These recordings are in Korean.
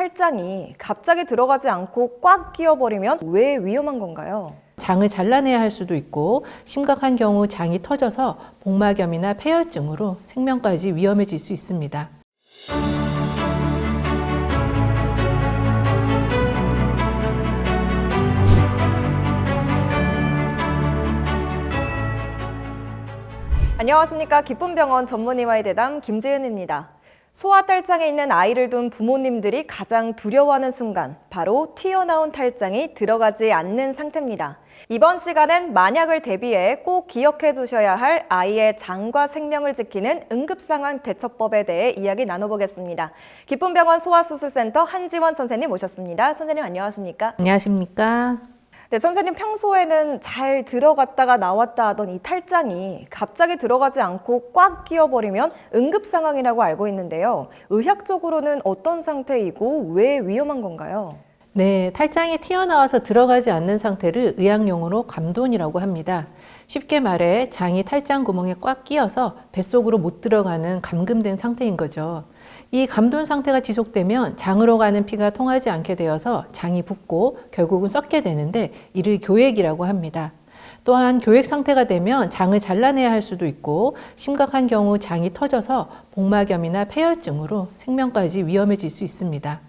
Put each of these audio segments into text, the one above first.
탈장이 갑자기 들어가지 않고 꽉 끼어버리면 왜 위험한 건가요? 장을 잘라내야 할 수도 있고 심각한 경우 장이 터져서 복막염이나 폐혈증으로 생명까지 위험해질 수 있습니다. 안녕하십니까. 기쁨병원 전문의와의 대담 김지은입니다. 소아 탈장에 있는 아이를 둔 부모님들이 가장 두려워하는 순간, 바로 튀어나온 탈장이 들어가지 않는 상태입니다. 이번 시간엔 만약을 대비해 꼭 기억해 두셔야 할 아이의 장과 생명을 지키는 응급상황 대처법에 대해 이야기 나눠보겠습니다. 기쁨병원 소아수술센터 한지원 선생님 모셨습니다. 선생님 안녕하십니까? 안녕하십니까? 네, 선생님 평소에는 잘 들어갔다가 나왔다 하던 이 탈장이 갑자기 들어가지 않고 꽉 끼어버리면 응급 상황이라고 알고 있는데요. 의학적으로는 어떤 상태이고 왜 위험한 건가요? 네, 탈장이 튀어나와서 들어가지 않는 상태를 의학용어로 감돈이라고 합니다. 쉽게 말해 장이 탈장 구멍에 꽉 끼어서 뱃속으로 못 들어가는 감금된 상태인 거죠. 이 감돈 상태가 지속되면 장으로 가는 피가 통하지 않게 되어서 장이 붓고 결국은 썩게 되는데 이를 교액이라고 합니다. 또한 교액 상태가 되면 장을 잘라내야 할 수도 있고 심각한 경우 장이 터져서 복막염이나 폐혈증으로 생명까지 위험해질 수 있습니다.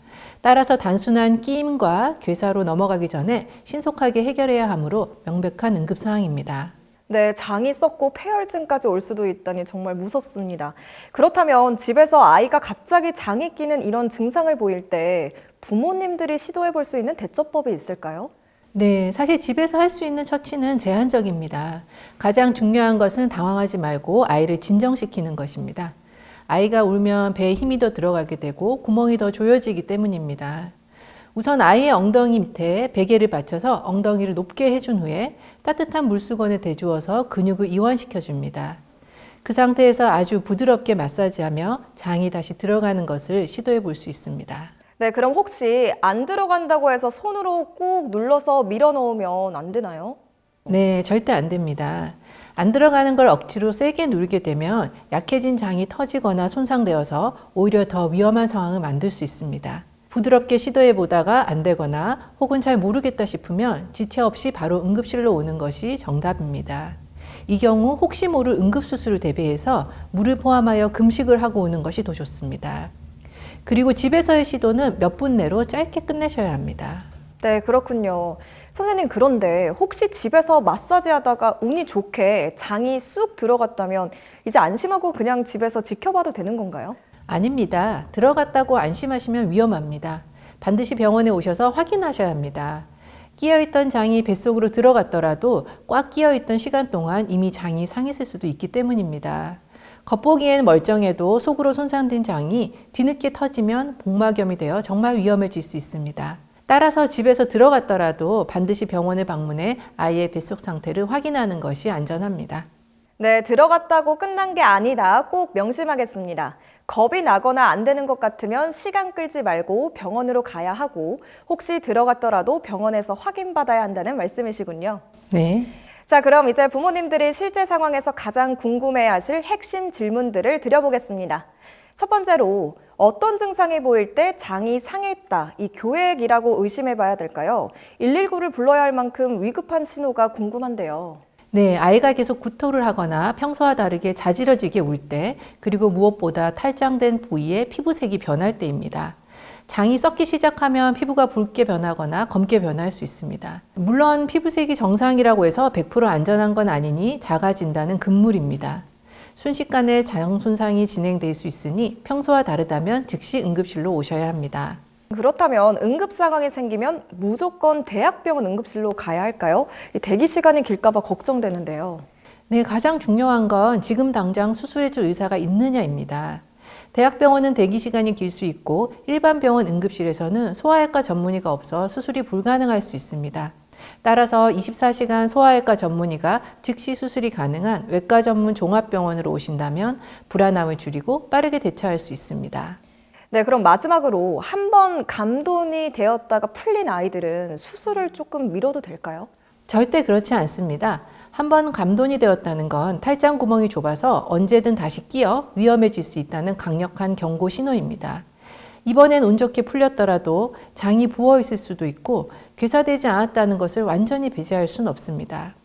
따라서 단순한 끼임과 괴사로 넘어가기 전에 신속하게 해결해야 하므로 명백한 응급 상황입니다. 네, 장이 썩고 폐혈증까지 올 수도 있다니 정말 무섭습니다. 그렇다면 집에서 아이가 갑자기 장이 끼는 이런 증상을 보일 때 부모님들이 시도해 볼 수 있는 대처법이 있을까요? 네, 사실 집에서 할 수 있는 처치는 제한적입니다. 가장 중요한 것은 당황하지 말고 아이를 진정시키는 것입니다. 아이가 울면 배에 힘이 더 들어가게 되고 구멍이 더 조여지기 때문입니다. 우선 아이의 엉덩이 밑에 베개를 받쳐서 엉덩이를 높게 해준 후에 따뜻한 물수건을 대주어서 근육을 이완시켜 줍니다. 그 상태에서 아주 부드럽게 마사지하며 장이 다시 들어가는 것을 시도해 볼 수 있습니다. 네, 그럼 혹시 안 들어간다고 해서 손으로 꾹 눌러서 밀어 넣으면 안 되나요? 네, 절대 안 됩니다. 안 들어가는 걸 억지로 세게 누르게 되면 약해진 장이 터지거나 손상되어서 오히려 더 위험한 상황을 만들 수 있습니다. 부드럽게 시도해 보다가 안 되거나 혹은 잘 모르겠다 싶으면 지체 없이 바로 응급실로 오는 것이 정답입니다. 이 경우 혹시 모를 응급수술을 대비해서 물을 포함하여 금식을 하고 오는 것이 더 좋습니다. 그리고 집에서의 시도는 몇 분 내로 짧게 끝내셔야 합니다. 네, 그렇군요. 선생님, 그런데 혹시 집에서 마사지 하다가 운이 좋게 장이 쑥 들어갔다면 이제 안심하고 그냥 집에서 지켜봐도 되는 건가요? 아닙니다. 들어갔다고 안심하시면 위험합니다. 반드시 병원에 오셔서 확인하셔야 합니다. 끼어있던 장이 뱃속으로 들어갔더라도 꽉 끼어있던 시간 동안 이미 장이 상했을 수도 있기 때문입니다. 겉보기에는 멀쩡해도 속으로 손상된 장이 뒤늦게 터지면 복막염이 되어 정말 위험해질 수 있습니다. 따라서 집에서 들어갔더라도 반드시 병원을 방문해 아이의 뱃속 상태를 확인하는 것이 안전합니다. 네, 들어갔다고 끝난 게 아니다. 꼭 명심하겠습니다. 겁이 나거나 안 되는 것 같으면 시간 끌지 말고 병원으로 가야 하고 혹시 들어갔더라도 병원에서 확인받아야 한다는 말씀이시군요. 네. 자, 그럼 이제 부모님들이 실제 상황에서 가장 궁금해 하실 핵심 질문들을 드려보겠습니다. 첫 번째로 어떤 증상이 보일 때 장이 상했다, 이 교액이라고 의심해 봐야 될까요? 119를 불러야 할 만큼 위급한 신호가 궁금한데요. 네, 아이가 계속 구토를 하거나 평소와 다르게 자지러지게 울 때, 그리고 무엇보다 탈장된 부위에 피부색이 변할 때입니다. 장이 썩기 시작하면 피부가 붉게 변하거나 검게 변할 수 있습니다. 물론 피부색이 정상이라고 해서 100% 안전한 건 아니니 작아진다는 금물입니다. 순식간에 장 손상이 진행될 수 있으니 평소와 다르다면 즉시 응급실로 오셔야 합니다. 그렇다면 응급 상황이 생기면 무조건 대학병원 응급실로 가야 할까요? 이 대기 시간이 길까봐 걱정되는데요. 네, 가장 중요한 건 지금 당장 수술해줄 의사가 있느냐입니다. 대학병원은 대기 시간이 길 수 있고 일반 병원 응급실에서는 소아외과 전문의가 없어 수술이 불가능할 수 있습니다. 따라서 24시간 소아외과 전문의가 즉시 수술이 가능한 외과 전문 종합병원으로 오신다면 불안함을 줄이고 빠르게 대처할 수 있습니다. 네, 그럼 마지막으로 한 번 감돈이 되었다가 풀린 아이들은 수술을 조금 미뤄도 될까요? 절대 그렇지 않습니다. 한 번 감돈이 되었다는 건 탈장 구멍이 좁아서 언제든 다시 끼어 위험해질 수 있다는 강력한 경고 신호입니다. 이번엔 운 좋게 풀렸더라도 장이 부어 있을 수도 있고 괴사되지 않았다는 것을 완전히 배제할 수는 없습니다.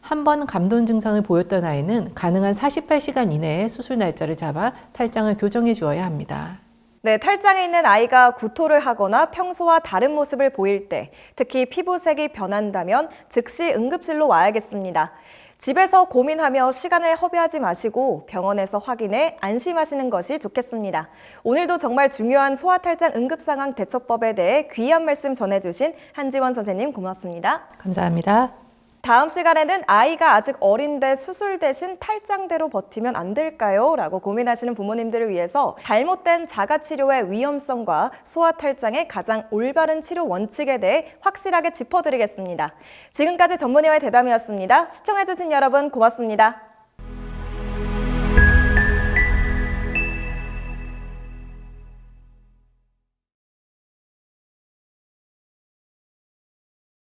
한 번 감돈 증상을 보였던 아이는 가능한 48시간 이내에 수술 날짜를 잡아 탈장을 교정해 주어야 합니다. 네, 탈장에 있는 아이가 구토를 하거나 평소와 다른 모습을 보일 때, 특히 피부색이 변한다면 즉시 응급실로 와야겠습니다. 집에서 고민하며 시간을 허비하지 마시고 병원에서 확인해 안심하시는 것이 좋겠습니다. 오늘도 정말 중요한 소아탈장 응급상황 대처법에 대해 귀한 말씀 전해주신 한지원 선생님 고맙습니다. 감사합니다. 다음 시간에는 아이가 아직 어린데 수술 대신 탈장대로 버티면 안 될까요? 라고 고민하시는 부모님들을 위해서 잘못된 자가치료의 위험성과 소아탈장의 가장 올바른 치료 원칙에 대해 확실하게 짚어드리겠습니다. 지금까지 전문의와의 대담이었습니다. 시청해주신 여러분 고맙습니다.